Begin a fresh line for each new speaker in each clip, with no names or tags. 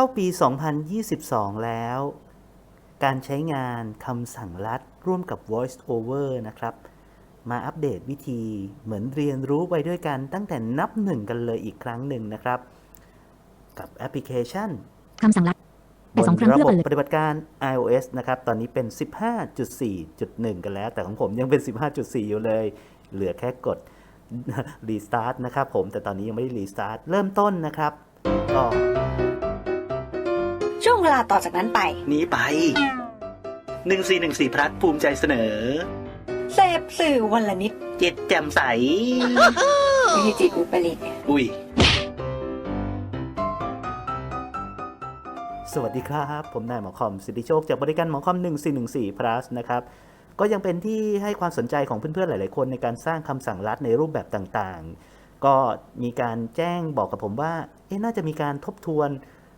เข้าปี 2022 แล้ว การใช้งานคำสั่งลัดร่วมกับ Voice Over นะครับ มาอัปเดตวิธีเหมือนเรียนรู้ไปด้วยกันตั้งแต่นับหนึ่งกันเลยอีกครั้งหนึ่งนะครับ กับแอปพลิเคชัน
คำสั่งลัด
บ
แต่สอง
น
ครั้ง
ระ
เพื่อ
บบ
เปิด
ปฏิบัติการ iOS นะครับ ตอนนี้เป็น 15.4.1 กันแล้ว แต่ของผมยังเป็น 15.4 อยู่เลย เหลือแค่กด Restart นะครับผม แต่ตอนนี้ยังไม่ได้ Restart เริ่มต้นนะครับ ก็
ช่วงเว ลาต่อจากนั้นไป
นี้ไป 1414พลัดภูมิใจเสนอ
เสพสื่อวันละนิด
เจ็ดแจ่มใส
ไม่ใช่จิตอุปริต
อุ้ย สวัสดีครับ ผมนายหมอคอม สิทธิโชคจากบริการหมอคอม 1414 plus นะครับ ก็ยังเป็นที่ให้ความสนใจของเพื่อนๆ หลายๆ คนในการสร้างคำสั่งลัดในรูปแบบต่างๆ ก็มีการแจ้งบอกกับผมว่า เอ๊ะน่าจะมีการทบทวน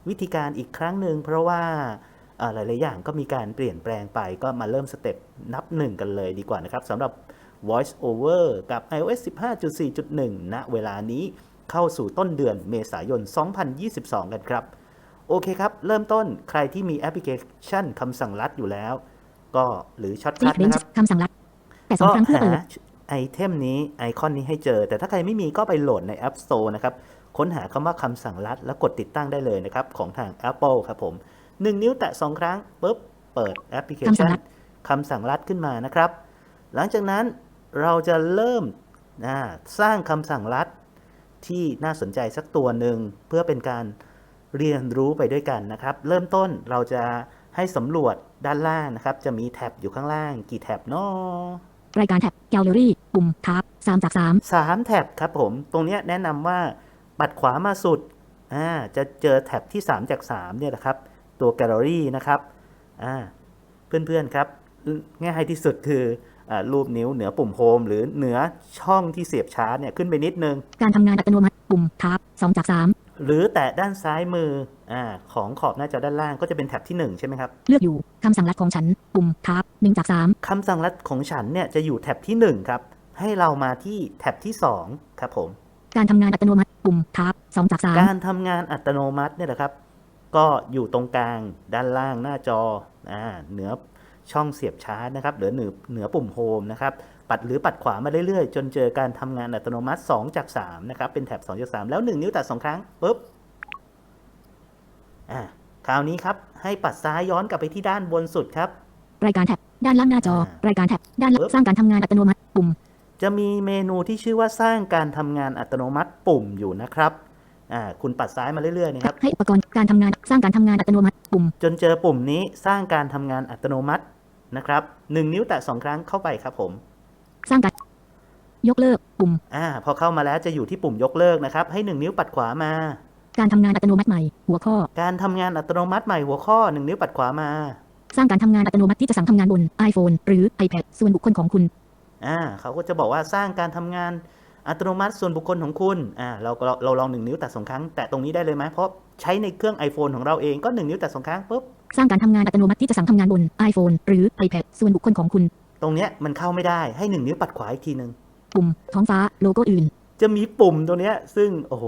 วิธีการอีกครั้งหนึ่งเพราะว่าเอ่อหลาย ๆ อย่างก็มีการเปลี่ยนแปลงไปก็มาเริ่มสเต็ปนับหนึ่งกันเลยดีกว่านะครับสำหรับ Voice Over กับ iOS 15.4.1 ณ เวลานี้เข้าสู่ต้นเดือนเมษายน 2022 กันครับ โอเคครับ เริ่มต้นใครที่มีแอปพลิเคชันคำสั่งลัดอยู่แล้ว ก็หรือช็อต
รี
คัท
เฟรน
นะค
ช์
รับ
คำสั่งลัดแต่สอง
ก็
ครั้งเพื่อ
หา
เปิด
ไอเทมนี้ไอคอนนี้ให้เจอ แต่ถ้าใครไม่มีก็ไปโหลดใน App Store นะครับ ค้นหาคำว่าคำสั่งลัด แล้วกดติดตั้งได้เลยนะครับ ของทาง Apple ครับผม 1 นิ้วแตะ 2 ครั้งปุ๊บเปิดแอปพลิเคชันคำสั่งลัดขึ้นมานะครับ หลังจากนั้นเราจะเริ่มอ่าสร้างคำสั่งลัดที่น่าสนใจสักตัวหนึ่งเพื่อเป็นการเรียนรู้ไปด้วยกันนะครับ เริ่มต้นเราจะให้สำรวจด้านล่างนะครับ จะมีแท็บอยู่ข้างล่าง กี่แท็บเนาะ
รายการแท็บแกลเลอรี่ปุ่มทับสามจากสาม
สามแท็บครับผม ตรงเนี้ยแนะนำว่า ปัดขวามาสุดอ่าจะเจอแท็บที่ 3 จาก 3 เนี่ยนะครับ ตัวแกลเลอรี่นะครับอ่าเพื่อนๆครับ ง่ายที่สุดคืออารูปนิ้วเหนือปุ่มโฮมหรือเหนือช่องที่เสียบชาร์จเนี่ยขึ้นไปนิดนึง
การทำงานอัตโนมัติปุ่มทับสองจากสาม
หรือแตะด้านซ้ายมืออาของขอบหน้าจอด้านล่างก็จะเป็นแท็บที่ 1 ใช่ไหมครับ
เลือกอยู่คำสั่งลัดของฉันปุ่มทับหนึ่งจากสาม
คำสั่งลัดของฉันเนี่ยจะอยู่แท็บที่ 1 ครับ ให้เรามาที่แท็บที่ 2 ครับผม
การทำงานอัตโนมัติ ปุ่มทับสองจากสาม
การทำงานอัตโนมัติเนี่ยนะครับ ก็อยู่ตรงกลางด้านล่างหน้าจออ่าเหนือช่องเสียบชาร์จนะครับ หรือเหนือเหนือปุ่มโฮมนะครับ ปัดหรือปัดขวามาเรื่อยๆ จนเจอการทำงานอัตโนมัติ 2 จาก 3 นะครับ เป็นแท็บ2จาก3แล้ว 1 นิ้วแตะ2ครั้งปุ๊บอ่าคราวนี้ครับ ให้ปัดซ้ายย้อนกลับไปที่ด้านบนสุดครับ
รายการแท็บด้านล่างหน้าจอ
อ่ารา
ยการแท็บด้านล่าง
ปึ๊บ
สร้างการทำงานอัตโนมัติปุ่ม
จะมีเมนูที่ชื่อว่าสร้างการทำงานอัตโนมัติปุ่มอยู่นะครับอ่าคุณปัดซ้ายมาเรื่อยๆนะครับ
ให้อุปกรณ์การทำงานสร้างการทำงานอัตโนมัติปุ่ม
จนเจอปุ่มนี้สร้างการทำงานอัตโนมัตินะครับหนึ่งนิ้วแตะสองครั้งเข้าไปครับผม
สร้างการยกเลิกปุ่ม
อ่าพอเข้ามาแล้วจะอยู่ที่ปุ่มยกเลิกนะครับ ให้หนึ่งนิ้วปัดขวามา
การทำงานอัตโนมัติใหม่ หัวข้อ
การทำงานอัตโนมัติใหม่หัวข้อหนึ่งนิ้วปัดขวามา
สร้างการทำงานอัตโนมัติที่จะสั่งทำงานบน iPhone หรือ iPad ส่วนบุคคลของคุณ
อ่าเขาก็จะบอกว่าสร้างการทำงานอัตโนมัติส่วนบุคคลของคุณอ่าเราเราเราลองหนึ่งนิ้วแตะสองครั้ง แตะตรงนี้ได้เลยไหมเพราะใช้ในเครื่อง iPhone ของเราเองก็หนึ่งนิ้วแตะสองครั้งปุ๊บ
สร้างการทำงานอัตโนมัติที่จะสั่งทำงานบน iPhone หรือ iPad ส่วนบุคคลของคุณ
ตรงเนี้ยมันเข้าไม่ได้ให้หนึ่งนิ้วปัดขวาอีกทีหนึ่ง
ปุ่มท้องฟ้าโลโก้อื่น
จะมีปุ่มตัวเนี้ยซึ่งโอ้โห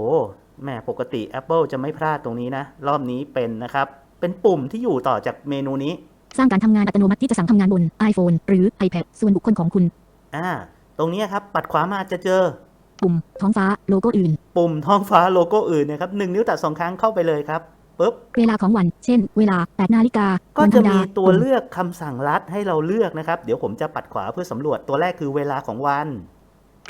แหมปกติ Apple จะไม่พลาดตรงนี้นะ รอบนี้เป็นนะครับ เป็นปุ่มที่อยู่ต่อจากเมนูนี้
สร้างการทำงานอัตโนมัติที่จะสั่งทำงานบน iPhone หรือ iPad ส่วนบุคคลของคุณ
อ่า ตรงนี้ครับ ปัดขวามาจะเจอ
ปุ่มท้องฟ้าโลโก้อื่น
ปุ่มท้องฟ้าโลโก้อื่นนะครับหนึ่งนิ้วแตะสองครั้งเข้าไปเลยครับปุ๊บ
เวลาของวัน เช่น เวลา8นาฬิกา
ก็
วันธร
จะ
รมดา
มีตัว
ปุ่ม
เลือกคำสั่งลัดให้เราเลือกนะครับ เดี๋ยวผมจะปัดขวาเพื่อสำรวจตัวแรกคือเวลาของวัน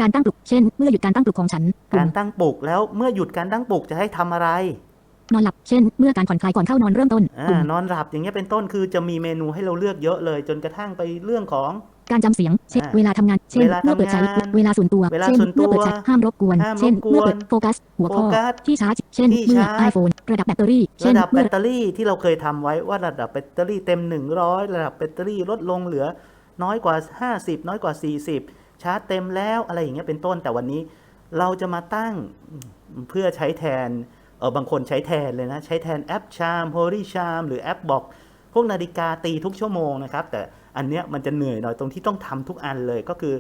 การตั้งปลุก เช่น เมื่อหยุดการตั้งปลุกของฉันปุ่
กามรตั้งปลุกแล้วเมื่อหยุดการตั้งปลุกจะให้ทำอะไร
นอนหลับ เช่น เมื่อการผ่อนคลายก่อนเข้านอนเริ่มต้น
อ่า
ปุ่ม
นอนหลับอย่างเงี้ยเป็นต้นคือจะมีเมนูให้เราเลือกเยอะเลย จนกระทั่งไปเรื่องของ
การจำเสียง เช่น
อ่า
เวลาทำงาน เช่น
เวลา
เมื่อเปิดใช้
ทำงาน
เวลาส่วนตัว
เวลา
เช่น
ส่วนตัว
เมื่อเปิดใช้ห้ามรบกวน
ห้าม
เช่น
รบกวน
เมื่อเปิดโฟกัส หัวข้อ
โฟกัส
ที่ชาร์จ เช่น
ที่
เมื่อ
ชาร์จ
iPhone ระดับแบตเตอรี่ เช่
ระ
น
ดับแบ
เมื่อ
ตเตอรี่ที่เราเคยทำไว้ว่าระดับแบตเตอรี่เต็ม 100 ระดับแบตเตอรี่ลดลงเหลือ น้อยกว่า 50 น้อยกว่า 40 ชาร์จเต็มแล้วอะไรอย่างเงี้ยเป็นต้น แต่วันนี้เราจะมาตั้งเพื่อใช้แทน เออบางคนใช้แทนเลยนะ ใช้แทนแอปชาม Holy Charm หรือแอปบอกพวกนาฬิกาตีทุกชั่วโมงนะครับ แต่ อันเนี้ยมันจะเหนื่อยหน่อยตรงที่ต้องทำทุกอันเลยก็คือ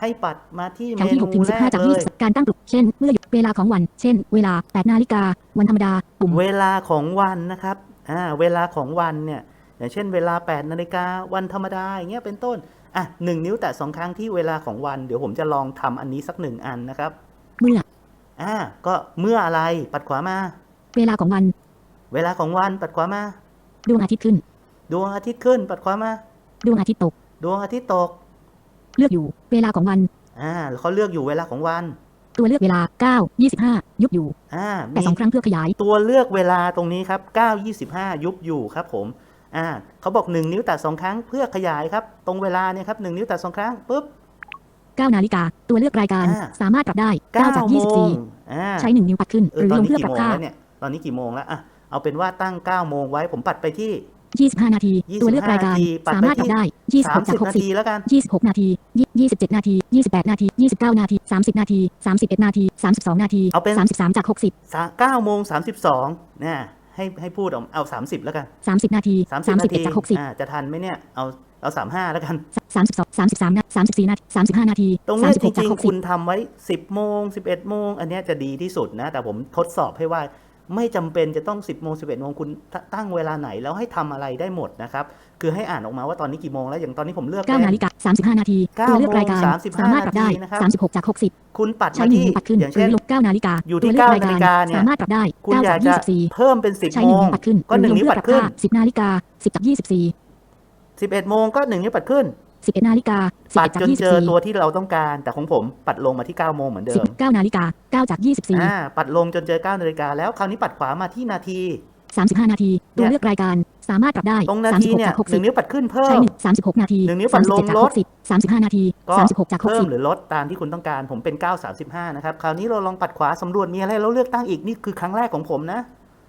ให้ปัดมาที่
แถ
เม
วที่
นู
6ถึง
แรก
15จาก
เลย
20การตั้งปลุกเช่น เมื่อหยุดเวลาของวัน เช่น เวลา8นาฬิกาวันธรรมดาปุ่ม
เวลาของวันนะครับอ่าเวลาของวันเนี่ยอย่างเช่น เวลา8นาฬิกาวันธรรมดาอย่างเงี้ยเป็นต้นอะหนึ่งนิ้วแตะสองครั้งที่เวลาของวัน เดี๋ยวผมจะลองทำอันนี้สักหนึ่งอันนะครับ
เมื่อ
อ่าก็เมื่ออะไรปัดขวามา
เวลาของวัน
เวลาของวันปัดขวามา
ดวงอาทิตย์ขึ้น
ดวงอาทิตย์ขึ้นปัดขวามา
ดวงอาทิตย์ตก
ดวงอาทิตย์ตก
เลือกอยู่ เวลาของวัน
อ่าแล้วเขาเลือกอยู่เวลาของวัน
ตัวเลือกเวลา 9 25 ยุบอยู่
อ่า
แต่
มี
สองครั้งเพื่อขยาย
ตัวเลือกเวลาตรงนี้ครับ9 25 ยุบอยู่ครับผมอ่าเขาบอก 1 นิ้วแตะสองครั้งเพื่อขยายครับ ตรงเวลาเนี่ยครับหนึ่งนิ้วแตะสองครั้งปุ๊บ
9นาฬิกา ตัวเลือกรายการ
อ่า
สามารถปรับได้9จาก
9โมง
24
อ่า
ใช้ 1 นิ้วปัดขึ้น
เอ
ห
อ
รือ
ตอน
ลง
นี้
เพื่อ
กี่
ปรับ
โมง
ค่า
แล้วเนี่ยตอนนี้กี่โมงแล้วอะเอาเป็นว่าตั้ง 9 โมงไว้ผมปัดไปที่
25 นาที
25
ตัวเลือกรายการ
นาทีปัด
สา
ไป
มารถปรับ
ที่
ได้26จาก
30นาที
60
แล้วกัน
26 นาที 27 นาที 28 นาที 29 นาที 30 นาที 31 นาที 32 นาที
เอาเป็น
33 จาก 60
สา9โมง32เนี่ยให้ให้พูดเอาเอา 30 แล้วกัน
30 นาที
30 นาที
31จาก60
อ่าจะทันไหมเนี่ย เอาเอา35แล้วกัน
32 33นา34นาที35นาที
ตรงเนี้ยจ
36จาก
ริงๆคุณ
60
ทำไว้10โมง11โมง อันเนี้ยจะดีที่สุดนะ แต่ผมทดสอบให้ว่า ไม่จำเป็นจะต้อง 10โมง11โมงคุณตตั้งเวลาไหนแล้วให้ทำอะไรได้หมดนะครับ คือให้อ่านออกมาว่าตอนนี้กี่โมงแล้วอย่างตอนนี้ผมเลือก
9นา
เล่น
ฬิกา35นาที
9
ตัวเลือกรายการ
โมง35
สามารถปรับได้
นาทีนะครับ
36จาก60
คุณปัด
ใช้
มา
หนึ่ง
ที่
นิ้วปัดขึ้น
อย่าง
หรื
เช่น
อลง9นาฬิกา
อยู่ที่
ตัวเลือกราย
9นาฬิกาเนี่ย
สามารถปรับได้
คุณ
9
อยา
จาก
จะ
24
เพิ่มเป็น10
ใช้
โม
หนึ่ง
ง
นิ้วปัดขึ้น
ก็หนึ่ง
หรือ
นิ้ว
ล
ปั
เพื่
ด
อปรับ
ขึ้น
ค่า10นาฬิกา10จาก24
11โมงก็1นิ้วปัดขึ้น
11นาฬิกา
ปัด
11จาก
จนเจอตัว
24
ที่เราต้องการ แต่ของผมปัดลงมาที่9โมงเหมือนเดิม
19นาฬิกา9จาก 24
อ่าปัดลงจนเจอ9นาฬิกาแล้วคราวนี้ปัดขวามาที่นาที
35 นาที ตัวเลือกรายการ สามารถปรับได้
ตรงนาที
36
เนี่ย
จาก
หนึ่ง
60
นิ้วปัดขึ้นเพิ่
ใช้
ม
หนึ่ง36นาที
หนึ่งนิ้วปัดลง
37จาก
ลด
60 35นาที
ก็
36จาก
เพิ่ม
60
หรือลดตามที่คุณต้องการผมเป็น935นะครับคราวนี้เราลองปัดขวาสำรวจมีอะไรเราเลือกตั้งอีกนี่คือครั้งแรกของผมนะ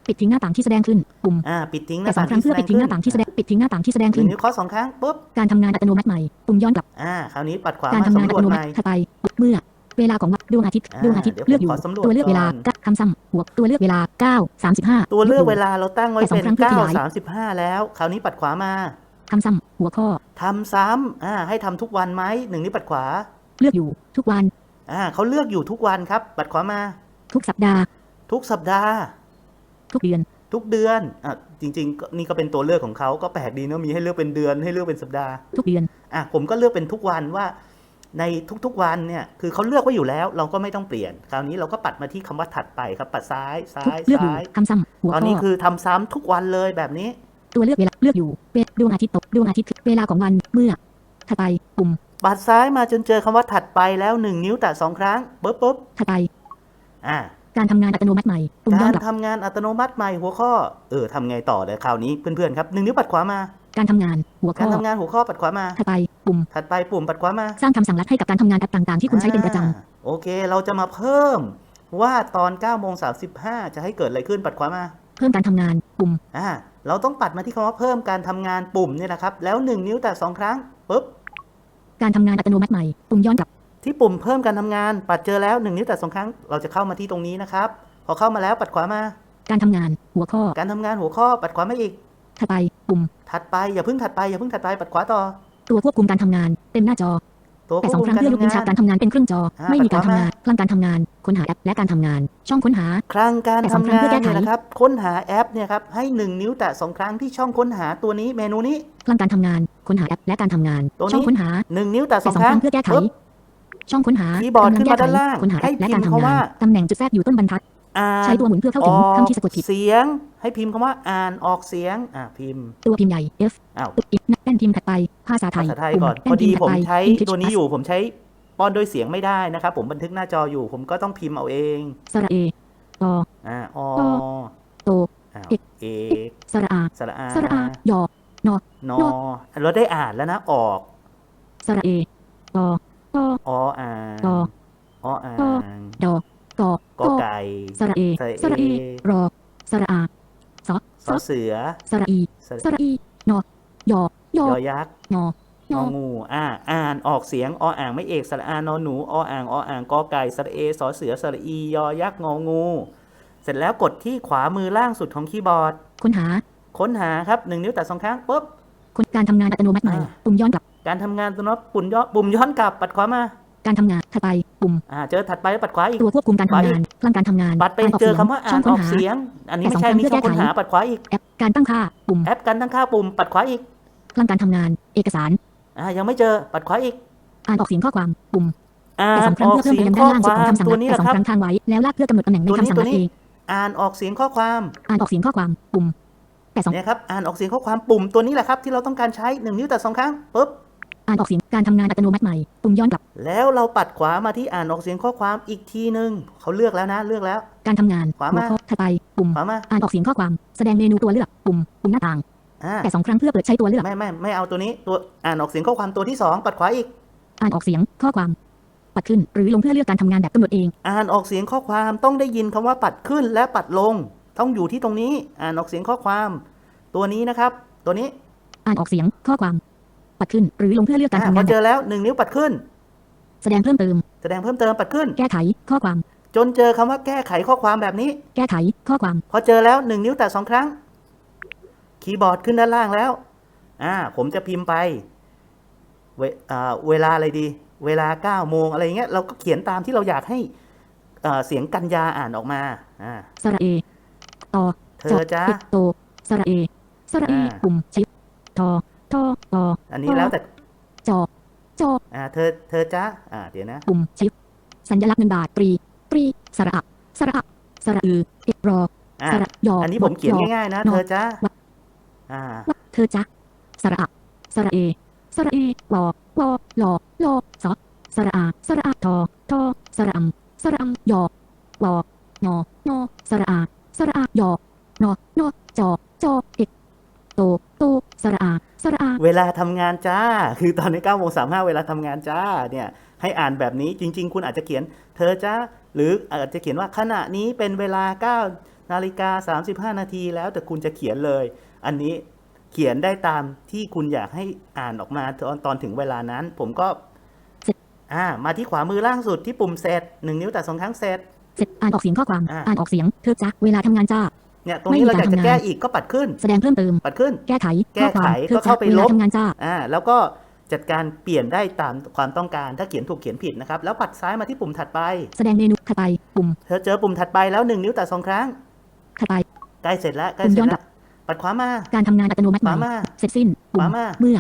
ปิดทิ้งหน้าต่างที่แสดงขึ้น ปุ่ม
อ่าปิดทิ้งห
แต่
น้า
สอ
ต่างง
ครั้ง
ที่
เพื่อปิดทิ้งหน้าต่างที่แสดงปิดทิ้งหน้าต่างที่แสดง
หนึ่
ขึ้
ง
น
นิ้วเคาะสองครั้งปุ๊บ
การทำงานอัตโนมัติใหม่ ปุ่มย้อนกลับ
อ่าคราวนี้ปัดขวา
การ
มา
ทำงาน
สำร
อั
วจ
ตโน
ให
มั
ม่
ติถัดไป เมื่อ เวลาของวันดวงอาทิตย์
อ่า
ดวงอาทิตย์
เดี๋ยวผม
เลือกอยู่
ขอสำรวจ
ตัวเลือกเวลา
ก่อน
คำซ้ำหัว ตัวเลือกเวลา9 35
ตัวเลือก
ยู่
เวลาเราตั้งไว้
แต่สอ
เป็
ง
น
ครั้งเพื่อขยาย
935 แล้ว คราวนี้ปัดขวามา
คำซ้ำหัวข้อ
ทำซ้ำอ่าให้ทำทุกวันไหมหนึ่งนิ้วปัดขวา
เลือกอยู่ ทุกวัน
อ่าเขาเลือกอยู่ทุกวันครับ ปัดขวามา
ทุกสัปดาห์
ทุกสัปดาห์
ทุกเดือน
ทุกเดือนอะจริงๆก็นี่ก็เป็นตัวเลือกของเขาก็แปลกดีเนอะมีให้เลือกเป็นเดือนให้เลือกเป็นสัปดาห์
ทุกเดือน
อะผมก็เลือกเป็นทุกวันว่า ในทุกๆวันเนี่ยคือเขาเลือกไว้อยู่แล้ว เราก็ไม่ต้องเปลี่ยน คราวนี้เราก็ปัดมาที่คำว่าถัดไปครับ ปัดซ้ายซ้า
ทุก
ย
เลือกอยู่
ซ้าย
คำซ้ำหัว
ตอน
ข้
นี้
อ
คือทำซ้ำทุกวันเลยแบบนี้
ตัวเลือกเวลาเลือกอยู่เวดวงอาทิตย์ตกดวงอาทิตย์ขึ้นเวลาของวันเมื่อถัดไปปุ่ม
ปัดซ้ายมาจนเจอคำว่าถัดไปแล้วหนึ่งนิ้วแตะสองครั้งปุ๊บปุ๊บ
ถัดไป
อะ
การทำงานอัตโนมัติใหม่ปุ่มย้อกา
นร
กลับ
ทำงานอัตโนมัติใหม่หัวข้อ เออทำไงต่อเลยคราวนี้เพื่อนๆครับหนึ่งนิ้วปัดขวามา
การทำงาน หัว
การ
ข้อ
ทำงานหัวข้อปัดขวามา
ถัดไปปุ่ม
ถัดไปปุ่มปัดขวามา
สร้างคำสั่งลัดให้กับการทำงานแอปต่างๆ ที่คุณใช้เป็นประจ
อ่าโอเค เราจะมาเพิ่ม ว่าตอน9โมง35 จะให้เกิดอะไรขึ้นปัดขวามาำ
เพิ่มการทำงาน ปุ่ม
อ่าเราต้องปัดมาที่คำว่าเพิ่มการทำงานปุ่มเนี่ยนะครับ แล้ว1นิ้วแต่2ครั้งปุ๊บ
การทำงานอัตโนมัติใหม่ปุ่มย้อนกลับ
ที่ปุ่มเพิ่มการทำงาน ปัดเจอแล้ว1นิ้วแต่2ครั้ง เราจะเข้ามาที่ตรงนี้นะครับ พอเข้ามาแล้วปัดขวามา
การทำงานหัวข้อ
การทำงานหัวข้อปัดขวามาอีก
ถัดไปปุ่ม
ถัดไปอย่าเพิ่งถัดไปอย่าเพิ่งถัดไปปัดขวาต่อ
ตัวควบคุมการทำงาน เต็มหน้าจอ
ตัว
แต่
คว
ส
บ
อง
คุม
ครั้ง
การ
เพื่อยก
ทำ
ลิ้น
งา
ชัก
น
การทำงานเป็นครึ่งจอ
อ่า
ไม่มีการ
ปัดขวา
ทำ
มา
งานคลั่งการทำงาน ค้นหาแอปและการทำงาน ช่องค้นหา
ครั้งการ
แต่
ทำ
สองครั้ง
งาน
เพื่อแก้ไข
เนี่ยนะครับ ค้นหาแอปเนี่ยครับให้1นิ้วแตะ2ครั้งที่ช่องค้นหาตัวนี้เมนูนี้
คลั่งการทำงาน ค้นหาแอปและการทำงาน
ตัวนี้
ช่องค้นหา
1นิ้วแตะ
แต่
2
สอง
ค
ค
รั้
รั้
ง
งเพื่อแก้ไข
ปุ๊บ
ช่องค้นหา
คีย์บอร์ด
กำลั
ขึ้น
แก้
มา
ไข
ด้านล่าง
ค้นหาแอ
ให้
ปและ
พิ
การ
มพ์
ทำ
คำ
งา
ว่า
นตำแหน่งจุดแทรกอยู่ต้นบรรทัด
อ่าน
ใช้ตัวหมุนเพื่อเข้า
อ
ถึง
อก
คำที่สะกดผิด
เสียง ให้พิมพ์คำว่าอ่านออกเสียง อ่าพิมพ์
ตัวพิมพ์ใหญ่ F
อ้าว
อีกแป้นพิมพ์ถัดไปภาษาไท
ภายษาไทย
ปุ่ม
ก่อน
แป้
พอน
พิ
ดี
มพ์ถั
ผ
ด
ม
ไป
ใช้
English
ตัวนี้
Plus
อยู่ ผมใช้ป้อนด้วยเสียงไม่ได้นะครับ ผมบันทึกหน้าจออยู่ ผมก็ต้องพิมพ์เอาเอง
สระเออ
อ่าอ
โต
อ้าว
เอก
เอก
สระอา
สระอา
สระอายอ
นอเราได้อ่านแล้วนะ ออก
สระเออ อ
ออ่าง
อ
ออ่าง
ดอกกอก
อไก่
สระเอ
สระเอ
สระเอรอสระอาสอ
สอเสือ
สระอี
สระ
สระอีนอยอยอย
อยักษ์
งอง
องูอ่าอ่านออกเสียงออ่างไม่เอกสระอานอหนูออ่างออ่างกอไก่สระเอสอเสือสระอียอยักษ์งองู เสร็จแล้วกดที่ขวามือล่างสุดของคีย์บอร์ด
ค้นหา
ค้นหาครับหนึ่งนิ้วแตะสองครั้งปุ๊บ
คนการทำงานอัตโนมัติใหม่
อ่า
ปุ่มย้อนกลับ
การทำงานตัวน็อตปุ่มย้อนปุ่มย้อนกลับปัดขวามา
การทำงานถัดไปปุ่ม
อ่าเจอถัดไปปัดขวาอีก
ตัวควบคุมการทำงานพลังการทำงาน
ปัดไปา
รก
เจอ
สียง
คำว่าอ่า
ช่อนง
อ
ค้น
อก
หา
เสียง อันนี้
แต่
ไม่
สอง
ใช่
ครั้ง
มีช่อง
เพื่อ
ค้น
แก้ไข
หาปัดขวาอีก
แอปการตั้งค่าปุ่ม
แอปการตั้งค่าปุ่มปัดขวาอีก
พลังการทำงาน เอกสาร
อ่ายังไม่เจอปัดขวาอีก
อ่านออกเสียงข้อความปุ่ม
อ่า
แต่
น
สองครั้
องอก
เพื่อเพิ่ม
เสี
ไป
ยง
ยัง
ข้
ด้า
อน
ล่าง
ค
สุด
วาม
ของคำสั่ง
ตัว
ลัด
นี้
แต่
แห
ส
ละ
อง
ครับ
ครั้งค้างไว้แล้วลากเพื่อกำหนดตำแหน่งใน
ตัวนี้
คำสั่ง
ตัว
ลัด
นี้
เอง
อ่านออกเสียงข้อความ
อ่านออกเสียงข้อความปุ่มแต่สอง
เนี่ยครับอ่านออกเสียงข้อความปุ่มตัวนี้แหละครับที่เราต้องการใช้หนึ่งนิ้วแต่สองครั้งปุ๊บ
อ่านออกเสียงการทำงานอัตโนมัติใหม่ปุ่มย้อนกลับ
แล้วเราปัดขวามาที่อ่านออกเสียงข้อความอีกทีหนึ่งเขาเลือกแล้วนะเลือกแล้ว
การทำงาน
ขวา
หั
มา
วข้อถัดไปปุ่ม
ขวามา
อ่านออกเสียงข้อความแสดงเมนูตัวเลือกปุ่มปุ่มหน้าต่าง
อ่า
แต่สองครั้งเพื่อเปิดใช้ตัวเลือก
ไม่ไม่ไม่เอาตัวนี้ตัวอ่านออกเสียงข้อความตัวที่สองปัดขวาอีก
อ่านออกเสียงข้อความ ปัดขึ้นหรือลงเพื่อเลือกการทำงานแบบกำหนดเอง
อ่านออกเสียงข้อความต้องได้ยินคำว่าปัดขึ้นและปัดลง ต้องอยู่ที่ตรงนี้ อ่านออกเสียงข้อความ ตัวนี้นะครับ ตัวนี้
อ่านออกเสียงข้อความ ปัดขึ้น หรือลงเพื่อเลือกการ
อ่า
ทำ
พ
งา
อนเจอแล้วหนึ่งนิ้วปัดขึ้น
แสดงเพิ่มเติม
แสดงเพิ่มเติมปัดขึ้น
แก้ไขข้อความ
จนเจอคำว่าแก้ไขข้อความแบบนี้
แก้ไขข้อความ
พอเจอแล้วหนึ่งนิ้วแตะสองครั้ง คีย์บอร์ดขึ้นด้านล่างแล้ว อ่า ผมจะพิมพ์ไป เวอ่าเวลาอะไรดี เวลา9โมงอะไรเงี้ยเราก็เขียนตามที่เราอยากให้เอ่อเสียงกัญญาอ่านออกมาอ่า
สระเอต่อ
เธ
จ
อจ้า
ปิดโตสระเอสระเอ
อ่า
ปุ่มชิปทอ ทอตอ
อันนี้แล้วแต่
จอจอ
อ่าเธอเธอจ้าอ่าเดี๋ยวนะ
ปุ่มชิปสัญลักษณ์เงินบาทตรีตรีสระอะสระอะสระอือเอกรอ
อ่า
สระยอ
อันนี้ผมเขียน
ว
ง่ายๆนะ
นอ
เธอจ้า
วะ
อ่า
วะเธอจ๊ะสระอะสระเอสระเอวอวอลอลอสอสระอาสระอาทอทอสระอัมสระอัมยอวอนอนอสระอาสระอายอนอนอจอจอเอกโตโตสระอา สระอา
เวลาทำงานจ้า คือตอนนี้9โมง35เวลาทำงานจ้าเนี่ยให้อ่านแบบนี้จริง ๆ คุณอาจจะเขียนเธอจ้าหรืออาจจะเขียนว่าขณะนี้เป็นเวลา 9 นาฬิกา 35 นาทีแล้วแต่คุณจะเขียนเลย อันนี้เขียนได้ตามที่คุณอยากให้อ่านออกมาตอนตอนถึงเวลานั้น ผมก็
เสร็จ
อ่ามาที่ขวามือล่างสุดที่ปุ่มเสร็จหนึ่งนิ้วแต่สองครั้งเสร็จ
เสร็จอ่านออกเสียงข้อความ
อ่า
อ่านออกเสียง เธอจ๊ะเวลาทำงานจ้า
เนี่ยตรงนี้
ไม่มี
เราอยากจะ
การทำงาน
แก้อีกก็ปัดขึ้น
แสดงเพิ่มเติม
ปัดขึ้น
แก้ไข
แก้
ข้อความ
ไข
เธอ
ก็
จ๊ะ
เข้าไป
เว
ล
ลา
บ
ทำงานจ้า
อ่าแล้วก็จัดการเปลี่ยนได้ตามความต้องการถ้าเขียนถูกเขียนผิดนะครับ แล้วปัดซ้ายมาที่ปุ่มถัดไป
แสดงเมนูถัดไปปุ่ม
เธอเจอปุ่มถัดไปแล้วหนึ่งนิ้วแต่สองครั้ง
ถัดไป
ใกล้เสร็จแล้วใกล้
ปุ่ม
เสร็
ย้
จ
อนก
แล้
ลั
ว
บ
ปัดขวามา
การทำงานอัตโนมัติ
ข
ให
วา
ม่
มา
เสร็จสิ้นปุ่ม
ขวามา
เมื่อ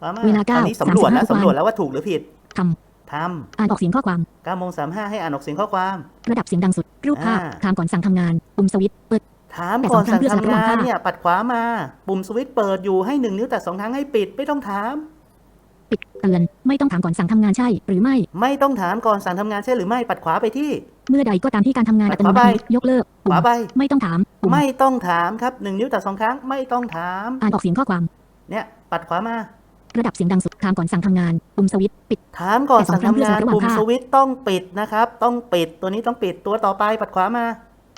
ขวามา
เวลาเก้า
อันนี้สำรวจแล้ว
สามสิบห้า
สำรวจแล้วว่าถูกหรือผิด
ท
ท
อ่านออกเสียงข้อความำ
9โมง35ให้อ่านออกเสียงข้อความ
ระดับเสียงดังสุด รูปภาพ
อ่า
ถามก่อนสั่งทำงาน ปุ่มสวิตช์เปิด
ถาม
แต่
ก่อน
สองครั้
สั่
ง
ง
เพื่อสลับระห
ทำ
ว่าง
งาน
ภาพ
เนี่ย ปัดขวามา ปุ่มสวิตช์เปิดอยู่ให้หนึ่งนิ้วแต่สองครั้งให้ปิดไม่ต้องถาม
ปิดเตือนไม่ต้องถามก่อนสั่งทำงานใช่ หรือไม่
ไม่ต้องถามก่อนสั่งทำงานใช่หรือไม่ปัดขวาไปที่
เมื่อใดก็ตามที่การทำงาน
ปั
อั
ด
ตโน
ขวา
มัติ
ไป
นี้ยกเลิก
ข
ปุ่ม
วาไป
ไม่ต้องถามปุ่ม
ไม่ต้องถามครับหนึ่งนิ้วแต่สองครั้งไม่ต้องถาม
อ่านออกเสียงข้อความ
เนี่ยปัดขวามา
ระดับเสียงดังสุดถามก่อนสั่งทำงานปุ่มสวิตช์ปิด
ถามก่อน
แต่สอ
สั่
ง
ง
ครั้ง
ทำงาน
เพื่อสลับระหว่าง
ปุ่ม
ภาพ
สวิตช์ต้องปิดนะครับ ต้องปิดตัวนี้ต้องปิดตัวต่อไปปัดขวามา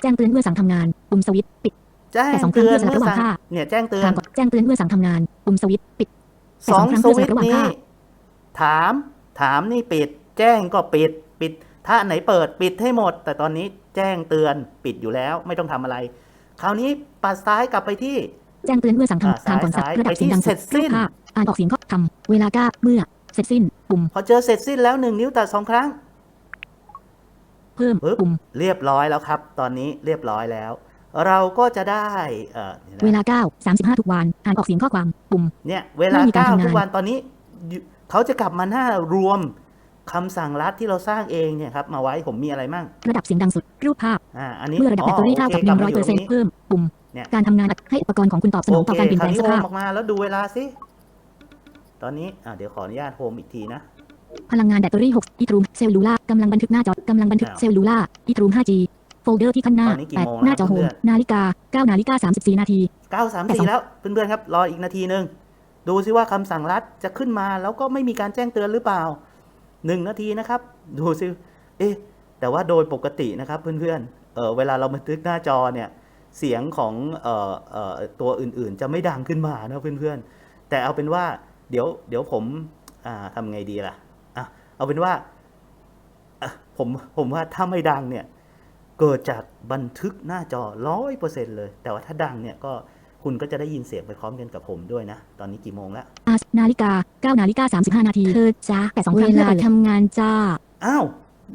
แจ้งเตือนเมื่อสั่งทำงาน ปุ่มสวิตช์ปิด
แจ้ง
แต่สองครั้
เตื
ง
อน
เพื่อสลับ
เมื่อ
ระหว่าง
สั่ง
ภาพ
เนี่ยแจ้งเตือน
ถามก่อนแจ้งเตือนเมื่อสั่งทำงานปุ่มสวิตช์ปิด แต่
ส
ส
อ
องงครั้ง
ส
เพื่อส
วิ
ลั
ต
บ
ช์
ระหว่าง
นี้
ภาพ
ถาม ถามนี่ปิด แจ้งก็ปิด ปิด ถ้าอันไหนเปิดปิดให้หมด แต่ตอนนี้แจ้งเตือนปิดอยู่แล้ว ไม่ต้องทำอะไร คราวนี้ปัดซ้ายกลับไปที่
แจ้งเตือนเมื่อสั่ง
อ่า
ทำถามก่อนสั่ง
ซ้าย
ระดับเสียงดัง
ไปที่เสร็จสิ้น
รูปภาพอ่านออกเสียงข้อคำเวลาก้าเมื่อเสร็จสิ้น ปุ่ม
พอเจอเสร็จสิ้นแล้วหนึ่งนิ้วแต่สองครั้ง
เพิ่ม
ปึ๊บ
ปุ่ม
เรียบร้อยแล้วครับ ตอนนี้เรียบร้อยแล้ว เราก็จะได้เอ่อนี่นะ
เวลาเก้าสามสิบห้าทุกวัน อ่านออกเสียงข้อความปุ่ม
เนี่ยเวลา
ไม่มีการ
เก้า
ทำงาน
ทุกวันตอนนี้อยู่เขาจะกลับมาหน้ารวมคำสั่งลัดที่เราสร้างเองเนี่ยครับมาไว้ผมมีอะไรมั่ง
ระดับเสียงดังสุด รูปภาพ
อ่าอันนี้
เมื่อระดับแบตเตอรี่เท่ากับห
โค
นึ่ง
ก
ร้
ลั
อย
บ
เปอ
มา
ร์เซ็น
ยู่
ต์
ตง
เพิ่มปุ่ม
เนี่ย
การทำงานให้อุปกรณ์ของคุณตอบสนองต่อการเปลี่ยนแปลง
โอ
ส
เคคราว
ภา
นี้
พ
โฮมออกมาแล้วดูเวลาสิตอนนี้อ่าเดี๋ยวขออนุญาตโฮมอีกทีนะ
พลังงานแบตเตอรี่6อีทรูมเซลลูล่ากำลังบันทึกหน้าจอกำลังบันทึก
อ้าว
เซลลูล่าอีทรูม 5G โฟลเดอร์ที่ข้างหน้า
ตอนนี้กี่
แปด
โมง
หน้า
แล้ว
จอโฮม
เพื่อน
นาฬิกา9นาฬิกา34 นาทีแต่สอง
934 แล้วเพื่อนๆครับ รออีกนาทีหนึ่งดูซิว่าคำสั่งลัดจะขึ้นมาแล้วก็ไม่มีการแจ้งเตือนหรือเปล่าหนึ่งนาทีนะครับ ดูซิเอ๊ะแต่ว่าโดยปกตินะครับเพื่อนๆเออเวลาเราบันทึกหน้าจอเนี่ยเสียงของเอ่อเอ่อตัวอื่นๆ จะไม่ดังขึ้นมานะเพื่อนๆ แต่เอาเป็นว่าเดี๋ยวเดี๋ยวผมอ่าทำไงดีล่ะอะเอาเป็นว่า อะผมผมว่าถ้าไม่ดังเนี่ย เกิดจากบันทึกหน้าจอร้อยเปอร์เซ็นเลย แต่ว่าถ้าดังเนี่ยก็คุณก็จะได้ยินเสียงไปพร้อมกันกับผมด้วยนะ ตอนนี้กี่โมงแล้ว
อานาฬิกา9นาฬิกา35 นาทีเธอจ้าแต่สองครั้งเวลาทำงานจ้า
อ้าว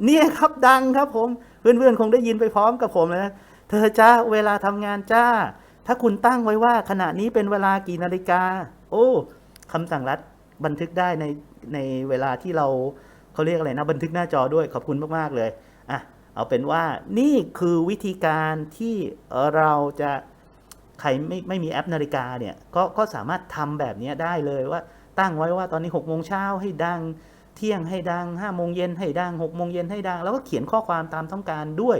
เนี่ยครับดังครับผม เพื่อนๆ คงได้ยินไปพร้อมกับผมเลยนะเธอจ้าเวลาทำงานจ้า ถ้าคุณตั้งไว้ว่าขณะนี้เป็นเวลากี่นาฬิกา โอ้คำสั่งรัดบันทึกได้ในในเวลาที่เราเขาเรียกอะไรนะ บันทึกหน้าจอด้วยขอบคุณมากๆเลยอะ เอาเป็นว่านี่คือวิธีการที่เราจะใครไม่ไม่มีแอปนาฬิกาเนี่ยก็ก็สามารถทำแบบนี้ได้เลยว่าตั้งไว้ว่าตอนนี้6กโมงเช้าให้ดัง เที่ยงให้ดัง5้าโมงเย็นให้ดัง6กโมงเย็นให้ดัง แล้วก็เขียนข้อความตามต้องการด้วย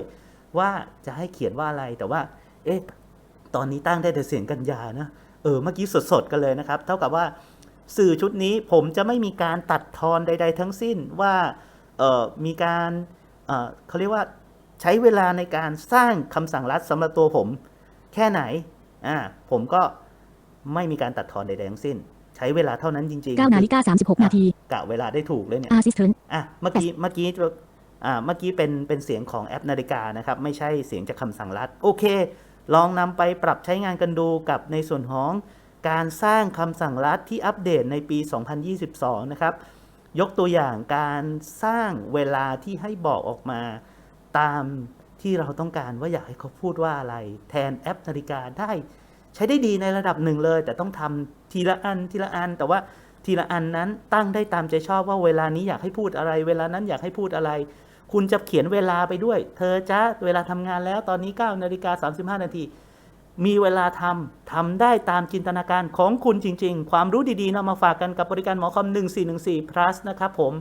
ว่าจะให้เขียนว่าอะไรแต่ว่า เอ๊ะตอนนี้ตั้งได้แต่เสียงกันยานะเออเมื่อกี้สดๆกันเลยนะครับ เท่ากับว่าสื่อชุดนี้ผมจะไม่มีการตัดทอนใด ๆ ทั้งสิ้นว่าเออมีการ เออเขาเรียกว่าใช้เวลาในการสร้างคำสั่งรัดสำหรับตัวผมแค่ไหนอ่าผมก็ไม่มีการตัดทอนใดๆทั้งสิ้น ใช้เวลาเท่านั้นจริง
9นาฬิกา36 นาที
กะเวลาได้ถูกเลยเนี่ย
Assistant
อะเมื่อกี้เมื่อกี้อ่าเมื่อกี้เป็นเป็นเสียงของแอปนาฬิกานะครับ ไม่ใช่เสียงจากคำสั่งลัดโอเค ลองนำไปปรับใช้งานกันดูกับในส่วนของการสร้างคำสั่งลัดที่อัปเดตในปี 2022 นะครับ ยกตัวอย่างการสร้างเวลาที่ให้บอกออกมา ตามที่เราต้องการว่าอยากให้เขาพูดว่าอะไร แทนแอปนาฬิกาได้ใช้ได้ดีในระดับหนึ่งเลย แต่ต้องทำทีละอันทีละอัน แต่ว่าทีละอันนั้นตั้งได้ตามใจชอบว่าเวลานี้อยากให้พูดอะไร เวลานั้นอยากให้พูดอะไร คุณจะเขียนเวลาไปด้วย เธอจ้าเวลาทำงานแล้วตอนนี้9นาฬิกา35นาที มีเวลาทำทำได้ตามจินตนาการของคุณจริง ๆ ความรู้ดีๆนำมาฝากกันกับบริการหมอคอม 1414 plus นะครับผม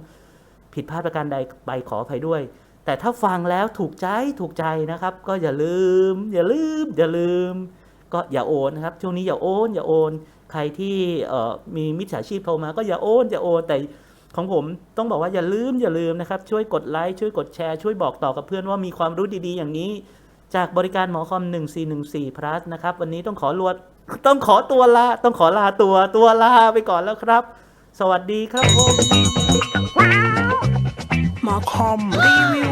ผิดพลาดประการใดไปขออภัยด้วย แต่ถ้าฟังแล้วถูกใจถูกใจนะครับ ก็อย่าลืม อย่าลืม อย่าลืม ก็อย่าโอนนะครับ ช่วงนี้อย่าโอน อย่าโอน ใครที่มีมิจฉาชีพโทรมาก็อย่าโอนอย่าโอนแต่ของผมต้องบอกว่าอย่าลืมอย่าลืมนะครับ ช่วยกดไลค์ช่วยกดแชร์ช่วยบอกต่อกับเพื่อนว่ามีความรู้ดีๆ อย่างนี้ จากบริการหมอคอม 1414 plus นะครับ วันนี้ต้องขอลวดต้องขอตัวลาต้องขอลาตัวตัวลาไปก่อนแล้วครับ สวัสดีครับผม
หมอคอมรีวิว